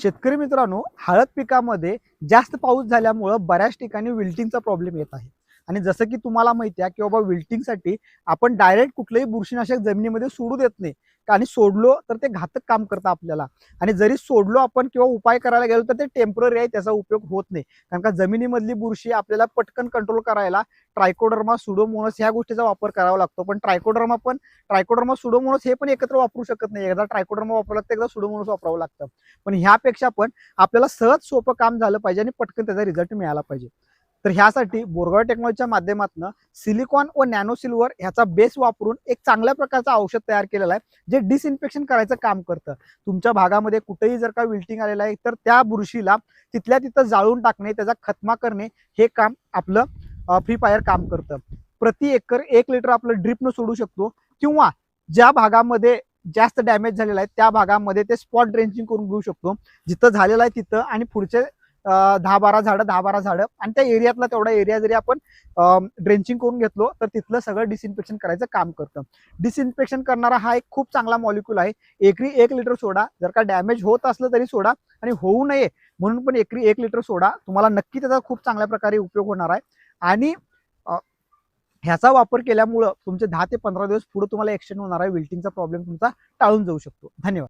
शेतकरी मित्रांनो हळद पिकामध्ये जास्त पाऊस झाल्यामुळं बऱ्याच ठिकाणी विल्टिंगचा प्रॉब्लेम येत आहे. आणि जसं की तुम्हाला माहिती आहे की बाबा विल्टिंगसाठी आपण डायरेक्ट कुठलंही बुरशीनाशक जमिनीमध्ये सोडू देत नाही. आणि सोडलो तर ते घातक काम करतं आपल्याला. आणि जरी सोडलो आपण किंवा उपाय करायला गेलो तर ते टेंपररी आहे त्याचा उपयोग होत नाही. कारण का जमिनीमधली बुरशी आपल्याला पटकन कंट्रोल करायला ट्रायकोडर्मा सुडोमोनस ह्या गोष्टीचा वापर करावा लागतो. पण ट्रायकोडर्मा पण ट्रायकोडर्मा सुडोमोनस हे पण एकत्र वापरू शकत नाही. एकदा ट्रायकोडर्मा वापरला तर एकदा सुडोमोनस वापरावं लागतं. पण ह्यापेक्षा पण आपल्याला सहज सोपं काम झालं पाहिजे आणि पटकन त्याचा रिझल्ट मिळाला पाहिजे. तर ह्यासाठी बोरगाव टेक्नॉलॉजीच्या माध्यमातून सिलिकॉन व नॅनो सिल्वर ह्याचा बेस वापरून एक चांगल्या प्रकारचं औषध तयार केलेलं आहे जे डिसइन्फेक्शन करायचं काम करतं. तुमच्या भागामध्ये कुठेही जर का विल्टिंग आलेलं आहे तर त्या बुरशीला तिथल्या तिथं जाळून टाकणे त्याचा खतमा करणे हे काम आपलं फ्री फायर काम करतं. प्रति एकर एक लिटर आपलं ड्रिपनं सोडू शकतो किंवा ज्या भागामध्ये जास्त डॅमेज झालेला आहे त्या भागामध्ये ते स्पॉट ड्रेंचिंग करून घेऊ शकतो. जिथं झालेलं आहे तिथं आणि पुढचे दहा बारा झाडं दहा बारा झाडं. आणि त्या एरियातला तेवढा एरिया जरी आपण ड्रेंचिंग करून घेतलो तर तिथलं सगळं डिसइन्फेक्शन करायचं काम करतं. डिसइन्फेक्शन करणारा हा एक खूप चांगला मॉलिक्यूल आहे. एकरी एक लिटर सोडा. जर का डॅमेज होत असलं तरी सोडा आणि होऊ नये म्हणून पण एकरी एक लिटर सोडा. तुम्हाला नक्की त्याचा खूप चांगल्या प्रकारे उपयोग होणार आहे. आणि ह्याचा वापर केल्यामुळं तुमचे दहा ते पंधरा दिवस पुढे तुम्हाला एक्सटेंड होणार आहे. विल्टिंगचा प्रॉब्लेम तुमचा टाळून जाऊ शकतो. धन्यवाद.